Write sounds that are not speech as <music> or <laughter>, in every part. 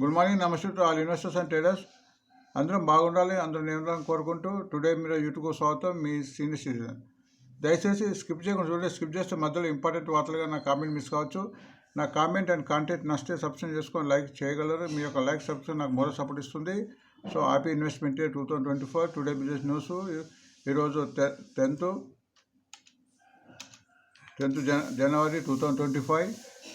Good morning నమస్తే to all investors and traders. అందరం బాగుండాలి అందరం నేను కోరుకుంటూ టుడే మీరు యూట్యూబ్ స్వాగతం మీ సీనియర్ సిటిజన్. దయచేసి స్కిప్ చేయకుండా చూడండి స్కిప్ చేస్తే మధ్యలో ఇంపార్టెంట్ వార్తలుగా నా కామెంట్ మిస్ కావచ్చు. నా కామెంట్ అండ్ కాంటెంట్ నచ్చితే సబ్స్క్రైబ్ చేసుకొని లైక్ చేయగలరు. మీ యొక్క లైక్ సబ్స్క్రైబ్ నాకు మరో సపోర్ట్ ఇస్తుంది. So happy investment two thousand twenty four today business news. ఈరోజు టెన్త్ టెన్త్ జన January two thousand twenty five.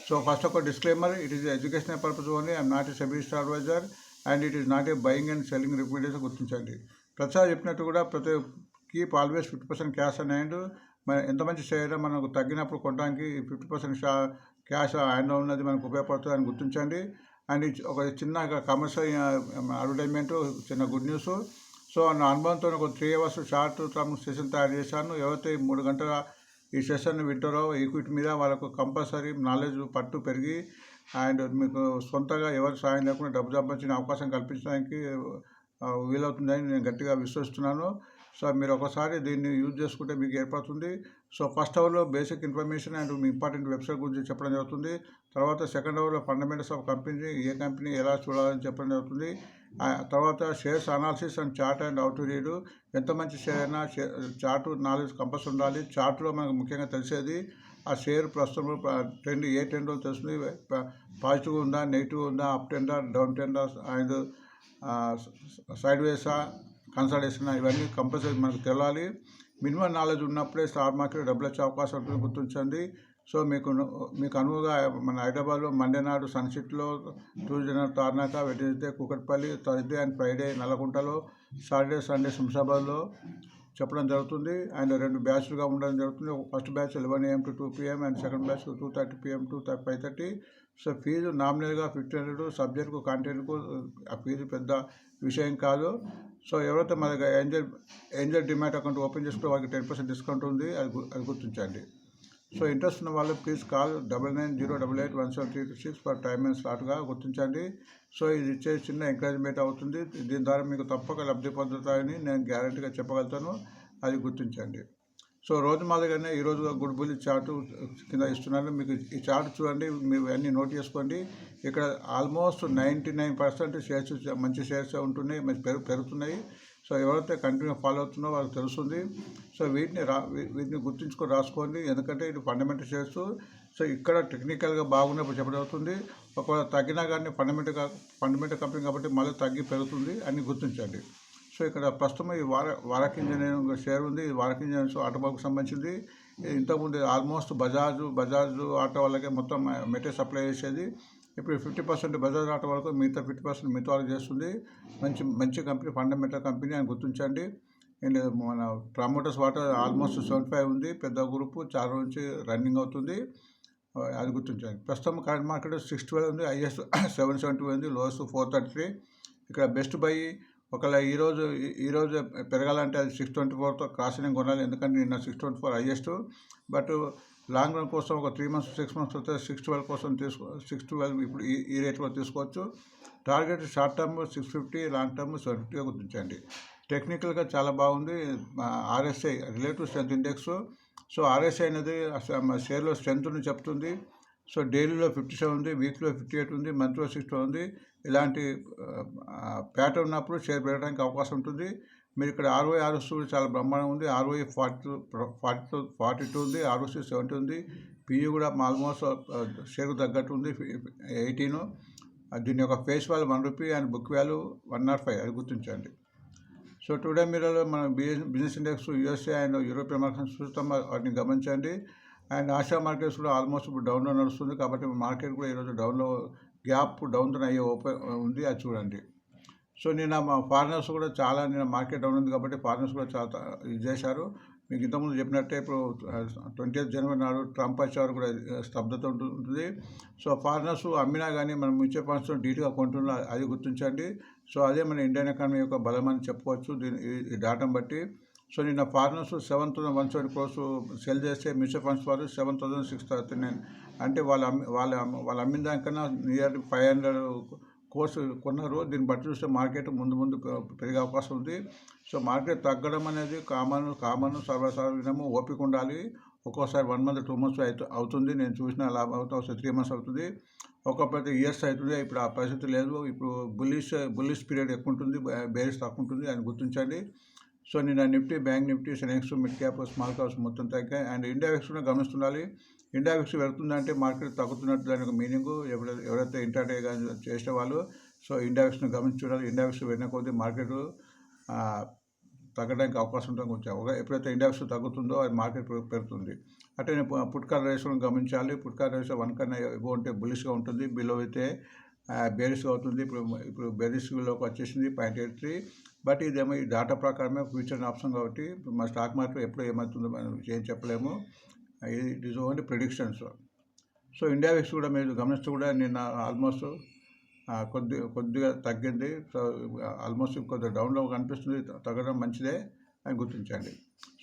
So first ఒక disclaimer it is educational purpose only I'm not a SEBI star advisor and it is not a buying and selling recommendation గుర్తించండి. ప్రతిసారి చెప్పినట్టు కూడా ప్రతి keep always fifty percent cash and hand. మన ఎంత మంచి share మనకు తగ్గినప్పుడు కొనడానికి ఫిఫ్టీ పర్సెంట్ క్యాష్ హ్యాండ్ ఉన్నది మనకు ఉపయోగపడుతుంది అని గుర్తించండి. అండ్ ఒక చిన్న కమర్షియల్ అడ్వర్టైజ్మెంట్ చిన్న గుడ్ న్యూస్. సో నా అనుభవంతో ఒక three hours short term session తయారు చేశాను. ఎవరైతే మూడు గంటల ఈ సెషన్ వింటారో ఈక్విటీ మీద వాళ్ళకు కంపల్సరీ నాలెడ్జ్ పట్టు పెరిగి అండ్ మీకు సొంతగా ఎవరి సాయం లేకుండా డబ్బు సంపాదించిన అవకాశం కల్పించడానికి వీలవుతుందని నేను గట్టిగా విశ్వసిస్తున్నాను. సో మీరు ఒకసారి దీన్ని యూజ్ చేసుకుంటే మీకు ఏర్పడుతుంది. సో ఫస్ట్ అవర్లో బేసిక్ ఇన్ఫర్మేషన్ అండ్ మీ ఇంపార్టెంట్ వెబ్సైట్ గురించి చెప్పడం జరుగుతుంది. తర్వాత సెకండ్ అవర్లో ఫండమెంటల్స్ ఆఫ్ కంపెనీ ఏ కంపెనీ ఎలా చూడాలని చెప్పడం జరుగుతుంది. తర్వాత shares analysis and chart and out read. ఎంత మంచి షేర్ అయినా చార్ట్ నాలెడ్జ్ కంపల్స్ ఉండాలి. చార్ట్లో మనకు ముఖ్యంగా తెలిసేది ఆ షేర్ ప్రస్తుతం ట్రెండ్ ఏ ట్రెండ్ తెలుస్తుంది. పాజిటివ్ ఉందా నెగిటివ్ ఉందా అప్ ట్రెండా డౌన్ ట్రెండా అండ్ సైడ్ వేసా కన్సల్టేషన్ ఇవన్నీ కంపల్సరీ మనకు తెలాలి మినిమం నాలెడ్జ్ ఉన్నప్పుడే స్టాక్ మార్కెట్ డబ్బులు వచ్చే అవకాశం ఉంటుంది. గుర్తించండి. సో మీకు మీకు అనువుగా మన హైదరాబాద్లో మండే నాడు సన్సిట్లో ట్యూస్డే నాడు Tarnaka Wednesday Kukatpally Thursday and Friday నల్లకుంటలో Saturday Sunday శంషాబాద్లో చెప్పడం జరుగుతుంది. అండ్ రెండు బ్యాచ్లుగా ఉండడం జరుగుతుంది. First batch eleven AM to two PM and second batch two thirty PM to five thirty. So fee నామినల్గా fifteen hundred సబ్జెక్టుకు కంటెంట్కు ఆ ఫీజు పెద్ద విషయం కాదు. సో ఎవరైతే మన దగ్గర angel angel demat account open చేసుకుంటే వాళ్ళకి టెన్ పర్సెంట్ డిస్కౌంట్ ఉంది. అది అది గుర్తించండి. సో ఇంట్రెస్ట్ ఉన్న వాళ్ళు please call double nine zero double eight one seven three six for time and స్లాట్గా గుర్తించండి. సో ఇది ఇచ్చే చిన్న ఎంకరేజ్మెంట్ అవుతుంది. దీని ద్వారా మీకు తప్పక లబ్ధి పొందుతాయని నేను గ్యారంటీగా చెప్పగలుగుతాను. అది గుర్తించండి. సో రోజు మాదిరిగానే ఈరోజు గుడ్ బుల్ చార్ట్ కింద ఇస్తున్నాను మీకు ఈ చార్ట్ చూడండి మీరు అన్నీ నోట్ చేసుకోండి. ఇక్కడ almost ninety nine percent shares మంచి షేర్స్ ఉంటున్నాయి మంచి పెరుగు పెరుగుతున్నాయి. సో ఎవరైతే కంటిన్యూ ఫాలో అవుతున్నారో వాళ్ళకి తెలుస్తుంది. సో వీటిని రా వీ- వీటిని గుర్తుంచుకొని రాసుకోండి. ఎందుకంటే ఇది ఫండమెంటల్ షేర్స్. సో ఇక్కడ టెక్నికల్గా బాగున్నప్పుడు చెప్పబడుతుంది ఒకవేళ తగ్గినా కానీ ఫండమెంటల్ ఫండమెంటల్ కంపెనీ కాబట్టి మళ్ళీ తగ్గి పెరుగుతుంది అని గుర్తించండి. సో ఇక్కడ ప్రస్తుతం ఈ వార వారక్ ఇంజనీరింగ్ షేర్ ఉంది. ఈ వారక్ ఇంజనీరింగ్స్ ఆటోమొబైల్కి సంబంధించింది. ఇంతకుముందు ఆల్మోస్ట్ బజాజ్ బజాజ్ ఆటో వాళ్ళకే మొత్తం మెటీరియల్ సప్లై చేసేది. ఇప్పుడు ఫిఫ్టీ పర్సెంట్ బజాజ్ ఆటో వరకు మిగతా ఫిఫ్టీ పర్సెంట్ మిగతా వాళ్ళకి చేస్తుంది. మంచి మంచి కంపెనీ ఫండమెంటల్ కంపెనీ అని గుర్తించండి. అండ్ మన promoters water almost seventy five ఉంది. పెద్ద గ్రూపు చాలా రోజు నుంచి రన్నింగ్ అవుతుంది. అది గుర్తించండి. ప్రస్తుతం కరెంట్ మార్కెట్ సిక్స్ ట్వెల్వ్ ఉంది. హైయెస్ట్ సెవెన్ సెవెంటీ ఉంది. లోయెస్ట్ ఫోర్ థర్టీ త్రీ ఇక్కడ బెస్ట్ బై ఒకవేళ ఈరోజు ఈ- ఈరోజు పెరగాలంటే అది సిక్స్ ట్వంటీ ఫోర్తో క్రాసింగ్ కొనాలి. ఎందుకంటే నిన్న six twenty four highest but long run కోసం ఒక త్రీ మంత్స్ సిక్స్ మంత్స్ వస్తే సిక్స్ ట్వెల్వ్ కోసం తీసుకో సిక్స్ ట్వెల్వ్ ఇప్పుడు ఈ ఈ రేట్లో తీసుకోవచ్చు. Target short term six fifty long term seven ఫిఫ్టీగా గుర్తించండి. టెక్నికల్గా చాలా బాగుంది. RSI relative strength index. So RSI అనేది షేర్లో స్ట్రెంత్ని చెప్తుంది. సో డైలీలో ఫిఫ్టీ సెవెన్ ఉంది వీక్లో ఫిఫ్టీ ఎయిట్ ఉంది మంత్లో సిక్స్టీ ఉంది. ఇలాంటి ప్యాటర్న్ ఉన్నప్పుడు షేర్ పెట్టడానికి అవకాశం ఉంటుంది. మీరు ఇక్కడ ఆర్ఓ ఆర్ఎస్ కూడా చాలా బ్రహ్మాండం ఉంది. ROI forty forty two forty two ఉంది ఆర్ఓసి సెవెంటీ ఉంది. పిఈ కూడా ఆల్మోస్ట్ షేర్కు తగ్గట్టు ఉంది ఎయిటీను. దీని యొక్క face value one rupee and book value one naught five అది గుర్తించండి. సో టుడే మీరలో మన business business index USA and European markets చూస్తాం వాటిని గమనించండి. అండ్ ఆసియా మార్కెట్స్ కూడా ఆల్మోస్ట్ ఇప్పుడు డౌన్లో నడుస్తుంది. కాబట్టి మార్కెట్ కూడా ఈరోజు డౌన్లో గ్యాప్ డౌన్ అయ్యే ఓపెన్ ఉంది. అది చూడండి. సో నిన్న మా ఫారినర్స్ కూడా చాలా నిన్న మార్కెట్ డౌన్ ఉంది కాబట్టి ఫారినర్స్ కూడా చాలా ఇది చేశారు. మీకు ఇంతకుముందు చెప్పినట్టే ఇప్పుడు ట్వంటీ జనవరి నాడు ట్రంప్ వచ్చేవారు కూడా స్తబ్దత ఉంటుంది. సో ఫారినర్స్ అమ్మినా కానీ మనం మ్యూచువల్ ఫండ్స్ డీట్గా కొంటున్నా అది గుర్తించండి. సో అదే మన ఇండియన్ ఎకానమీ యొక్క బలం అని చెప్పుకోవచ్చు దీని ఈ- డాటాను బట్టి. సో నిన్న foreigners seven thousand one seventy crores sell చేస్తే మ్యూచువల్ ఫండ్స్ వారు seven thousand six thirty nine. అంటే వాళ్ళు అమ్మి వాళ్ళ వాళ్ళు అమ్మిన దానికన్నా నియర్ ఫైవ్ హండ్రెడ్ కోర్సు కొన్నారు. దీన్ని బట్టి చూస్తే మార్కెట్ ముందు ముందు పెరిగే అవకాశం ఉంది. సో మార్కెట్ తగ్గడం అనేది కామన్ కామన్ సర్వసాధారణము ఓపిక ఉండాలి. ఒక్కోసారి వన్ మంత్ టూ మంత్స్ అవుతు అవుతుంది. నేను చూసిన లాభం అవుతుంది త్రీ మంత్స్ అవుతుంది. ఒకప్పుడు ఇయర్స్ అవుతుంది. ఇప్పుడు ఆ పరిస్థితి లేదు. ఇప్పుడు బుల్లిష్ బుల్లిష్ పీరియడ్ ఎక్కువ ఉంటుంది. బేరిస్ తక్కువ ఉంటుంది అని గుర్తించండి. సో నిన్న Nifty bank Nifty Sensex mid cap small caps మొత్తం తగ్గాయి. అండ్ ఇండియా ఎక్స్ కూడా గమనిస్తుండాలి. ఇండియా విక్స్ వెళ్తుందంటే మార్కెట్ తగ్గుతున్నట్టు దాని ఒక మీనింగ్ ఎవరైతే ఎవరైతే ఇంటర్డే చేసిన వాళ్ళు సో ఇండియా విక్స్ని గమనించి చూడాలి ఇండియా విక్స్ వెళ్ళిన కొద్దీ మార్కెట్ తగ్గడానికి అవకాశం ఉంటుంది కొంచెం. ఒక- ఎప్పుడైతే ఇండెక్స్ తగ్గుతుందో అది మార్కెట్ పెరుగుతుంది. అంటే పుట్కార్ రేషన్ గమనించాలి. పుట్కార్ రేషన్ వన్ కన్నా ఎక్కువ ఉంటే బులిష్గా ఉంటుంది. బిలో అయితే బేరిస్గా అవుతుంది. ఇప్పుడు ఇప్పుడు బేరిస్లోకి వచ్చేసింది పాయింట్ ఎయిట్ త్రీ. బట్ ఇదేమో ఈ డాటా ప్రకారమే ఫ్యూచర్ ఆప్షన్ కాబట్టి మా స్టాక్ మార్కెట్ ఎప్పుడు ఏమవుతుందో మనం ఏం చెప్పలేము. It is only predictions so India VIX కూడా మీరు గమనిస్తూ కూడా నిన్న ఆల్మోస్ట్ కొద్ది కొద్దిగా తగ్గింది. సో ఆల్మోస్ట్ కొద్దిగా డౌన్లో కనిపిస్తుంది. తగ్గడం మంచిదే. అని గుర్తించండి.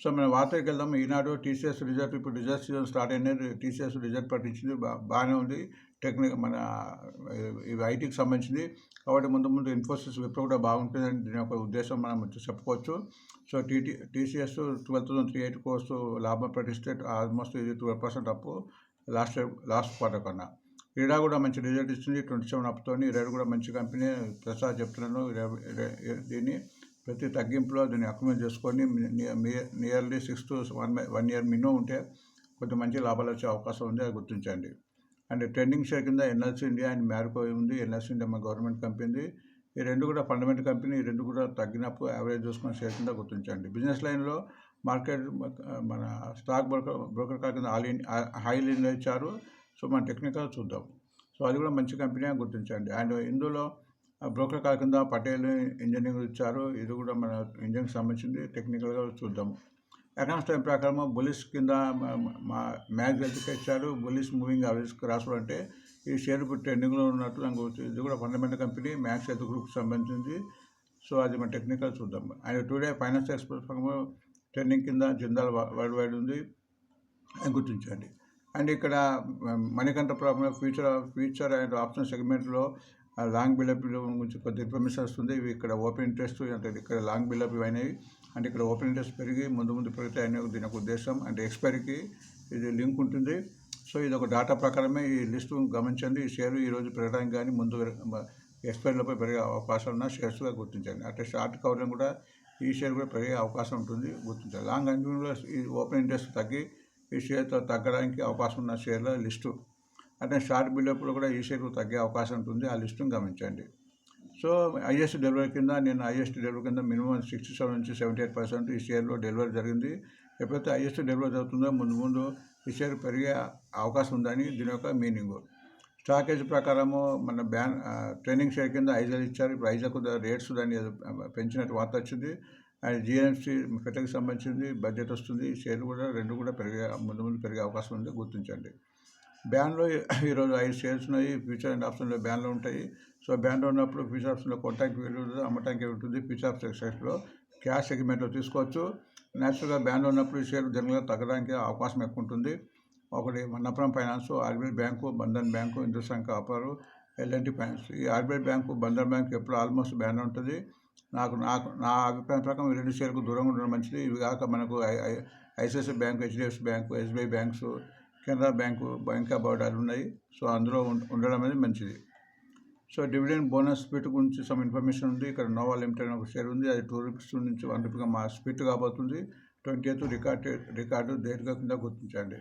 సో మనం వార్తకి వెళ్దాం. ఈనాడు టీసీఎస్ రిజల్ట్ ఇప్పుడు రిజల్ట్ సీజన్ స్టార్ట్ అయినది టీసీఎస్ రిజల్ట్ పట్టించింది. బా బాగానే ఉంది. టెక్నిక్ మన ఇవి ఐటీకి సంబంధించింది. కాబట్టి ముందు ముందు ఇన్ఫోసిస్ విప్రో కూడా బాగుంటుందని దీని యొక్క ఉద్దేశం మనం చెప్పుకోవచ్చు. So TT TCS twelve thousand three eight course లాభం ప్రకటిస్తే ఆల్మోస్ట్ ఇది ట్వెల్వ్ పర్సెంట్ అప్పు లాస్ట్ లాస్ట్ క్వార్టర్ కన్నా. ఈడా కూడా మంచి రిజల్ట్ ఇస్తుంది. ట్వంటీ సెవెన్ అప్తోని ఇరవై కూడా మంచి కంపెనీ ప్రసాద్ చెప్తున్నాను. దీన్ని ప్రతి తగ్గింపులో దీన్ని అక్యుమేట్ చేసుకొని nearly six to one one year minimum ఉంటే కొంచెం మంచి లాభాలు వచ్చే అవకాశం ఉంది అది గుర్తించండి. అండ్ ట్రెండింగ్ షేర్ కింద ఎన్ఎల్సీ ఇండియా అండ్ మ్యారికో ఉంది. ఎన్ఎల్సీ ఇండియా మన గవర్నమెంట్ కంపెనీ ఈ రెండు కూడా ఫండమెంటల్ కంపెనీ ఈ రెండు కూడా తగ్గినప్పుడు యావరేజ్ చూసుకున్న షేర్ కింద గుర్తించండి. బిజినెస్ లైన్లో మార్కెట్ మన స్టాక్ బ్రోకర్ బ్రోకర్ కార్ కింద ఆల్ ఇన్ హై లైన్లో ఇచ్చారు. సో మన టెక్నికల్ చూద్దాం. సో అది కూడా మంచి కంపెనీ అని గుర్తించండి. అండ్ ఇందులో బ్రోకర్ కాకుండా కింద పటేల్ ఇంజనీరింగ్ ఇచ్చారు. ఇది కూడా మన ఇంజనీరింగ్ సంబంధించింది. టెక్నికల్గా చూద్దాం. ఎకనామిక్స్ టైం ప్రకారం బులిస్ కింద మా మ్యాచ్ ఎత్తుకు ఇచ్చారు. బులిస్ మూవింగ్ అవరేజ్ రాసులు అంటే ఈ షేర్ ట్రెండింగ్లో ఉన్నట్లు నాకు ఇది కూడా ఫండమెంటల్ కంపెనీ మ్యాక్స్ హెల్త్ గ్రూప్కి సంబంధించింది. సో అది మన టెక్నికల్ చూద్దాం. అండ్ టుడే ఫైనాన్స్ ఎక్స్ప్రెస్ ప్రకారం ట్రెండింగ్ కింద జిందాల్ వరల్డ్ వైడ్ ఉంది. అని గుర్తించండి. అండ్ ఇక్కడ Manikanta problem future future and option సెగ్మెంట్లో లాంగ్ బిల్డప్ గురించి కొద్ది ఇన్ఫర్మేషన్ వస్తుంది. ఇవి ఇక్కడ ఓపెన్ ఇంట్రెస్ట్ అంటే ఇక్కడ లాంగ్ బిల్డప్ అయినవి అంటే ఇక్కడ ఓపెన్ ఇంట్రెస్ట్ పెరిగి ముందు ముందు పెరుగుతాయి అనే దీని యొక్క ఉద్దేశం. అంటే ఎక్స్పైరీకి ఇది లింక్ ఉంటుంది. సో ఇది ఒక డేటా ప్రకారమే ఈ లిస్టు గమనించండి. ఈ షేర్ ఈరోజు పెరగడానికి కానీ ముందు ఎక్స్పైరీలపై పెరిగే అవకాశాలు ఉన్న షేర్స్గా గుర్తించండి. అంటే షార్ట్ కవరింగ్ కూడా ఈ షేర్ కూడా పెరిగే అవకాశం ఉంటుంది. గుర్తించాలి లాంగ్ అంచులో ఈ ఓపెన్ ఇంట్రెస్ట్ తగ్గి ఈ షేర్తో తగ్గడానికి అవకాశం ఉన్న షేర్ల లిస్టు. అంటే షార్ట్ బిల్డప్లో కూడా ఈ షేర్ తగ్గే అవకాశం ఉంటుంది. ఆ లిస్టును గమనించండి. సో ఐఎస్ డెలివరీ కింద నేను ఐఎస్ డెలివరీ కింద మినిమం సిక్స్టీ సెవెన్ నుంచి సెవెంటీ ఎయిట్ పర్సెంట్ ఈ షేర్లో డెలివరీ జరిగింది. ఎప్పుడైతే ఐఎస్ డెలివరీ జరుగుతుందో ముందు ముందు ఈ షేర్ పెరిగే అవకాశం ఉందని దీని యొక్క మీనింగు. స్టాకేజ్ ప్రకారము మన బ్యాన్ ట్రైనింగ్ షేర్ కింద ఐజల్ ఇచ్చారు. ఇప్పుడు ఐజాకు రేట్స్ దాన్ని పెంచినట్టు వార్త వచ్చింది. అండ్ జిఎన్ఎఫ్సి ఫెటకి సంబంధించింది బడ్జెట్ వస్తుంది. ఈ షేర్లు కూడా రెండు కూడా పెరిగే ముందు ముందు పెరిగే అవకాశం ఉంది. గుర్తించండి. బ్యాన్లో <coughs> ఈరోజు ఐదు షేర్స్ ఉన్నాయి ఫ్యూచర్ అండ్ ఆప్షన్లో బ్యాన్లో ఉంటాయి. సో బ్యాన్లో ఉన్నప్పుడు ఫ్యూచర్ ఆప్షన్లో కొట్టడానికి వీలు ఉంటుంది అమ్మటానికి ఉంటుంది. ఫ్యూచర్ ఆప్షన్ సెక్షన్లో క్యాష్ సెగ్మెంట్లో తీసుకోవచ్చు. న్యాచురల్గా బ్యాన్లో ఉన్నప్పుడు ఈ షేర్ జనరల్గా తగ్గడానికి అవకాశం ఎక్కువ ఉంటుంది. ఒకటి Manappuram finance RBI bank Bandhan bank Hindustan copper LNT finance. ఈ ఆర్బీఐ బ్యాంకు బంధన్ బ్యాంక్ ఎప్పుడు ఆల్మోస్ట్ బ్యాన్ ఉంటుంది. నాకు నాకు నా అభిప్రాయం ప్రకారం ఈ రెండు షేర్కు దూరంగా ఉండడం మంచిది. ఇవి కాక మనకు I- I- ICICI bank HDFC bank SBI banks Canara bank bank of బరోడాలు ఉన్నాయి. సో అందులో ఉండడం అనేది మంచిది. సో డివిడెండ్ బోనస్ స్పీట్ గురించి సమ్ ఇన్ఫర్మేషన్ ఉంది. ఇక్కడ నోవా లిమిటెడ్ అని ఒక షేర్ ఉంది. అది టూ రూపీస్ నుంచి వన్ రూపీగా మా స్పీట్ కాబోతుంది. ట్వంటీ ఎయిత్ రికార్డు రికార్డు డేట్గా కింద గుర్తించండి.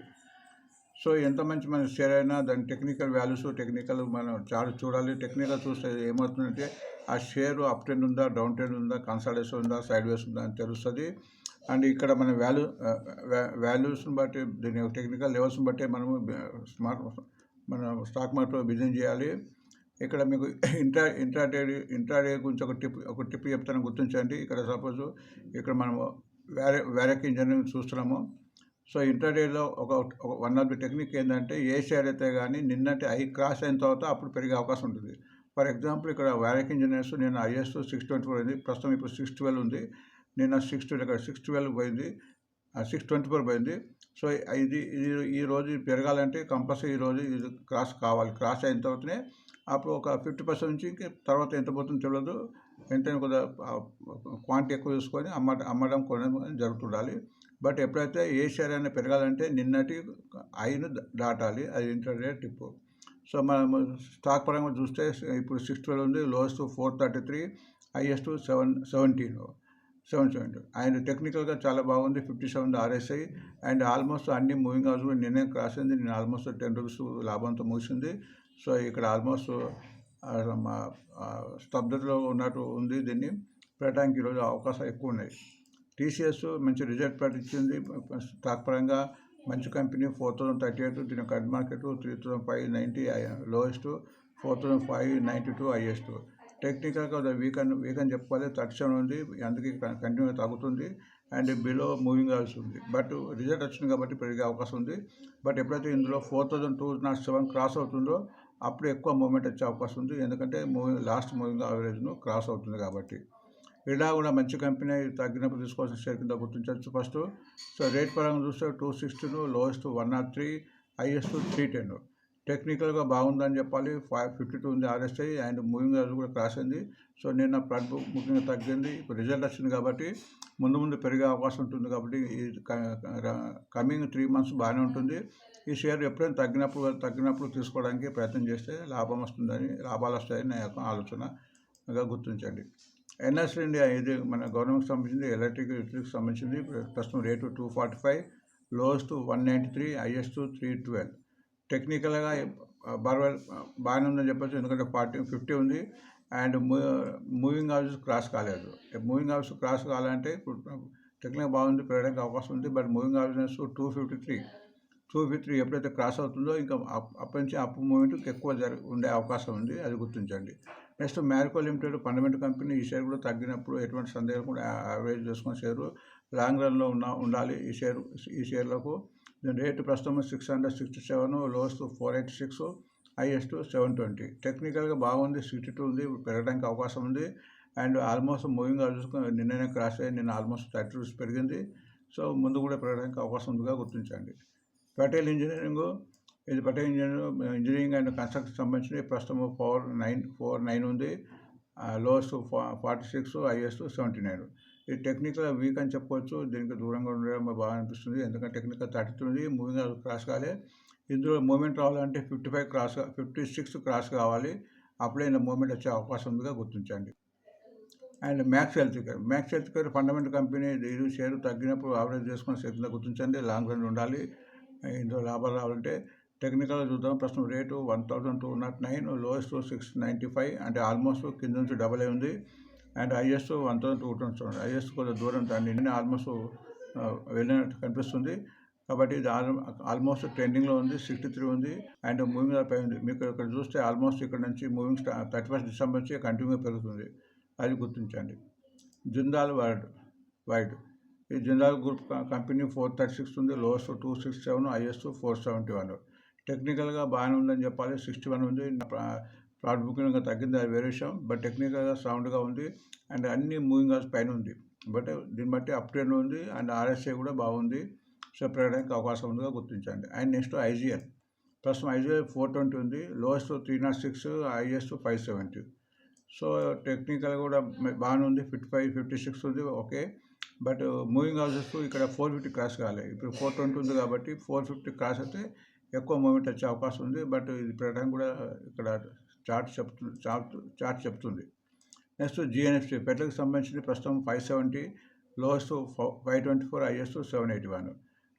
సో ఎంత మంచి మన షేర్ అయినా దాని టెక్నికల్ వాల్యూస్ టెక్నికల్ మనం చార్ట్ చూడాలి. టెక్నికల్ చూస్తే ఏమవుతుందంటే ఆ షేర్ అప్ ట్రెండ్ ఉందా డౌన్ ట్రెండ్ ఉందా కన్సల్టేషన్ ఉందా సైడ్ వేస్ ఉందా అని తెలుస్తుంది. అండ్ ఇక్కడ మన వాల్యూ వాల్యూస్ని బట్టి దీని టెక్నికల్ లెవెల్స్ని బట్టి మనము స్మార్ట్ మన స్టాక్ మార్కెట్లో బిజినెస్ చేయాలి. ఇక్కడ మీకు ఇంట్రా ఇంట్రాడే ఇంట్రాడే గురించి ఒక టిప్ ఒక టిప్ చెప్తాను గుర్తించండి. ఇక్కడ సపోజ్ ఇక్కడ మనము వేరే వేరేకి ఇంజనీరింగ్ చూస్తున్నాము. సో ఇంటర్డేలో ఒక ఒక వన్ ఆఫ్ ది టెక్నిక్ ఏంటంటే ఏ షేర్ అయితే కానీ నిన్నటి ఐ క్రాస్ అయిన తర్వాత అప్పుడు పెరిగే అవకాశం ఉంటుంది. ఫర్ ఎగ్జాంపుల్ ఇక్కడ వ్యారక్ ఇంజనీర్స్ నేను ఐఎస్ సిక్స్ ట్వంటీ ఫోర్ ఉంది ప్రస్తుతం ఇప్పుడు సిక్స్ ట్వెల్వ్ ఉంది. నిన్న సిక్స్ ఇక్కడ సిక్స్ ట్వెల్వ్ పోయింది. సిక్స్ ట్వంటీ ఫోర్ పోయింది. సో ఇది ఇది ఈ రోజు పెరగాలంటే కంపల్సరీ ఈ రోజు ఇది క్రాస్ కావాలి. క్రాస్ అయిన తర్వాతనే అప్పుడు ఒక ఫిఫ్టీ పర్సెంట్ నుంచి తర్వాత ఎంత పోతుందో తెలియదు వెంటనే కొద్దిగా క్వాంటిటీ ఎక్కువ చూసుకొని అమ్మ అమ్మడం కొనడం జరుగుతుండాలి. బట్ ఎప్పుడైతే ఏ షేర్ అయినా పెరగాలంటే నిన్నటి ఐను దాటాలి. అది ఇంటర్డే టిప్పు. సో మనం స్టాక్ పరంగా చూస్తే ఇప్పుడు సిక్స్ ట్వెల్వ్ ఉంది lowest four thirty three highest seven seventeen seven seventy and టెక్నికల్గా చాలా బాగుంది. Fifty seven RSI. And almost అన్ని మూవింగ్ హౌస్ కూడా నిన్నే క్రాస్ అయింది. నేను ఆల్మోస్ట్ టెన్ రూపీస్ లాభంతో ముగిసింది. సో ఇక్కడ ఆల్మోస్ట్ మా స్తబ్దతలో ఉన్నట్టు ఉంది దీన్ని. పెట్టడానికి ఈరోజు అవకాశాలు ఎక్కువ ఉన్నాయి. టీసీఎస్ మంచి రిజల్ట్ ప్రకటించింది. స్టాక్ పరంగా మంచి company four thousand thirty eight దీని current market three thousand five ninety lowest. Four thousand five ninety two highest. టెక్నికల్గా వీక్ అని వీక్ అని చెప్పుకోవాలి తక్షణం ఉంది. అందుకే కంటిన్యూ తగ్గుతుంది అండ్ బిలో మూవింగ్ అవ్వాల్సి ఉంది. బట్ రిజల్ట్ వచ్చింది కాబట్టి పెరిగే అవకాశం ఉంది. బట్ ఎప్పుడైతే ఇందులో four thousand two naught seven cross అవుతుందో అప్పుడు ఎక్కువ మూమెంట్ వచ్చే అవకాశం ఉంది. ఎందుకంటే మూవింగ్ లాస్ట్ మూవింగ్ యావరేజ్ను క్రాస్ అవుతుంది కాబట్టి. ఇలా కూడా మంచి కంపెనీ తగ్గినప్పుడు తీసుకోవాల్సిన షేర్ కింద గుర్తించవచ్చు ఫస్ట్ సో రేట్ పరంగా చూస్తే two సిక్స్టీను lowest one naught three highest three ten టెక్నికల్గా బాగుందని చెప్పాలి. ఫైవ్ ఫిఫ్టీ టూ ఉంది ఆర్ఎస్ఐ అండ్ మూవింగ్ అది కూడా క్రాస్ అయింది. సో నిన్న ఫ్రంట్ బుక్ ముఖ్యంగా తగ్గింది. ఇప్పుడు రిజల్ట్ వచ్చింది కాబట్టి ముందు ముందు పెరిగే అవకాశం ఉంటుంది కాబట్టి ఈ కమింగ్ త్రీ మంత్స్ బాగానే ఉంటుంది. ఈ షేర్ ఎప్పుడైనా తగ్గినప్పుడు తగ్గినప్పుడు తీసుకోవడానికి ప్రయత్నం చేస్తే లాభం వస్తుందని లాభాలు వస్తాయని నా యొక్క ఆలోచనగా గుర్తించండి. ఎన్ఎస్ ఇండియా ఇది మన గవర్నమెంట్కి సంబంధించింది ఎలక్ట్రిక్ యూటిలిటీకి సంబంధించింది. ప్రస్తుతం rate two forty five lowest one ninety three highest three twelve. టెక్నికల్గా బర్వెల్ బాగానే ఉందని చెప్పచ్చు. ఎందుకంటే ఫార్టీ ఫిఫ్టీ ఉంది. అండ్ మూవింగ్ హౌస్ క్రాస్ కాలేదు. మూవింగ్ హౌస్ క్రాస్ కావాలంటే టెక్నిక్ టెక్నికల్ బాగుంది పెరగడానికి అవకాశం ఉంది. But moving house two fifty three two fifty three ఎప్పుడైతే క్రాస్ అవుతుందో ఇంకా అప్- అప్పటి నుంచి అప్ మూమెంట్ ఎక్కువ జరి ఉండే అవకాశం ఉంది. అది గుర్తించండి. Next Marico limited fundamental company ఈ షేర్ కూడా తగ్గినప్పుడు ఎటువంటి సందేహం కూడా యావరేజ్ చేసుకున్న షేరు. లాంగ్ రన్లో ఉన్న ఉండాలి ఈ షేర్ ఈ షేర్లకు. దీని రేటు ప్రస్తుతం six hundred sixty seven lowest four eighty six highest seven twenty. టెక్నికల్గా బాగుంది సిక్స్టీ టూ ఉంది పెరగడానికి అవకాశం ఉంది. అండ్ ఆల్మోస్ట్ మూవింగ్ చూసుకుని నిన్ననే క్రాస్ అయ్యి నిన్న ఆల్మోస్ట్ థర్టీ రూపీస్ పెరిగింది. సో ముందు కూడా పెరగడానికి అవకాశం ఉందిగా గుర్తించండి. పటేల్ ఇంజనీరింగ్ ఇది Patel engineering engineering and construction సంబంధించి ప్రస్తుతం ఫోర్ నైన్ ఫోర్ నైన్ ఉంది. Lowest forty six highest seventy nine. ఈ టెక్నికల్ వీక్ అని చెప్పుకోవచ్చు దీనికి దూరంగా ఉండడం బాగా అనిపిస్తుంది. ఎందుకంటే టెక్నికల్ థర్టీ ఉంది. మూవింగ్ క్రాస్ కాలే. ఇందులో మూమెంట్ రావాలంటే fifty five cross fifty six cross కావాలి. అప్పుడే ఇలా మూమెంట్ వచ్చే అవకాశం ఉందిగా గుర్తించండి. And max health care max health care fundamental company ఇది షేర్ తగ్గినప్పుడు ఆవరేజ్ చేసుకుని షేర్ గుర్తించండి. లాంగ్ రన్ ఉండాలి. ఇందులో లాభాలు రావాలంటే టెక్నికల్ చూద్దాం. ప్రస్తుతం rate one thousand two naught nine lowest six ninety five అంటే ఆల్మోస్ట్ కింద నుంచి డబల్ అయి ఉంది. And highest one thousand two twenty highest కొంచెం దూరం దాన్ని నిన్న ఆల్మోస్ట్ వెళ్ళినట్టు కనిపిస్తుంది. కాబట్టి ఇది ఆల్ ఆల్మోస్ట్ ట్రెండింగ్లో ఉంది సిక్స్టీ త్రీ ఉంది అండ్ మూవింగ్ పై ఉంది. మీకు ఇక్కడ చూస్తే ఆల్మోస్ట్ ఇక్కడ నుంచి మూవింగ్ స్టా థర్టీ ఫస్ట్ డిసెంబర్ నుంచి కంటిన్యూగా పెరుగుతుంది. అది గుర్తించండి. Jindal wide wide. ఈ Jindal group company four thirty six ఉంది lowest two six seven highest four seventy one. టెక్నికల్గా బాగానే ఉందని చెప్పాలి సిక్స్టీ వన్ ఉంది. ప్లాట్ బుకింగ్ ఇంకా తగ్గింది అది వేరే విషయం బట్ టెక్నికల్గా సౌండ్గా ఉంది. అండ్ అన్ని మూవింగ్ హౌస్ పైన ఉంది. బట్ దీన్ని బట్టి అప్ ట్రెండ్ ఉంది. అండ్ ఆర్ఎస్ఐ కూడా బాగుంది. సో పెరగడానికి అవకాశం ఉందిగా గుర్తించండి. And next IGL. ప్రస్తుతం ఐజీఎల్ ఫోర్ ట్వంటీ ఉంది. Lowest three naught six highest five seventy. So technical కూడా బాగానే ఉంది. ఫిఫ్టీ ఫైవ్ ఫిఫ్టీ సిక్స్ ఉంది. ఓకే. బట్ మూవింగ్ హౌసెస్ ఇక్కడ ఫోర్ ఫిఫ్టీ క్రాస్ కావాలి ఇప్పుడు ఫోర్ ట్వంటీ ఉంది కాబట్టి ఫోర్ ఫిఫ్టీ క్రాస్ అయితే ఎక్కువ మూమెంట్ వచ్చే అవకాశం ఉంది. బట్ ఇది పెట్టడానికి కూడా ఇక్కడ చార్ట్ చెప్తు చార్ట్ చార్ట్ చెప్తుంది. నెక్స్ట్ జిఎన్ఎఫ్సి పెట్లకు సంబంధించి ప్రస్తుతం five seventy lowest five twenty four highest seven eighty one.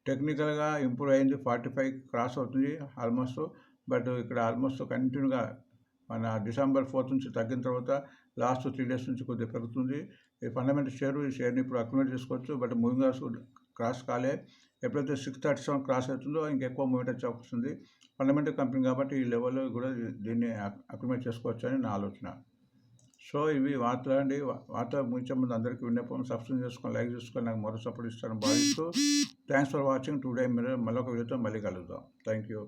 టెక్నికల్గా ఇంప్రూవ్ అయింది ఫార్టీ ఫైవ్ క్రాస్ అవుతుంది ఆల్మోస్ట్ బట్ ఇక్కడ ఆల్మోస్ట్ కంటిన్యూగా మన డిసెంబర్ ఫోర్త్ నుంచి తగ్గిన తర్వాత లాస్ట్ త్రీ డేస్ నుంచి కొద్దిగా పెరుగుతుంది. ఈ ఫండమెంటల్ షేర్ ఈ షేర్ని ఇప్పుడు అక్యుమిలేట్ చేసుకోవచ్చు బట్ మూవింగ్ క్రాస్ కాలే. ఎప్పుడైతే సిక్స్ థర్టీ సెవెన్ క్రాస్ అవుతుందో ఇంకెక్కువ మూమెంట్ వచ్చే అవకాశం ఉంది ఫండమెంటల్ కంపెనీ కాబట్టి ఈ లెవెల్లో కూడా దీన్ని అక్రిమేట్ చేసుకోవచ్చు అని నా ఆలోచన. సో ఇవి వార్తలు అండి వార్త ముగించే ముందు అందరికీ విన్నపం సబ్స్క్రైబ్ చేసుకొని లైక్ చేసుకొని నాకు మరో సపోర్ట్ ఇస్తాను భావిస్తూ థ్యాంక్స్ ఫర్ వాచింగ్ టుడే మీరు ఒక వీడియోతో మళ్ళీ కలుద్దాం. Thank you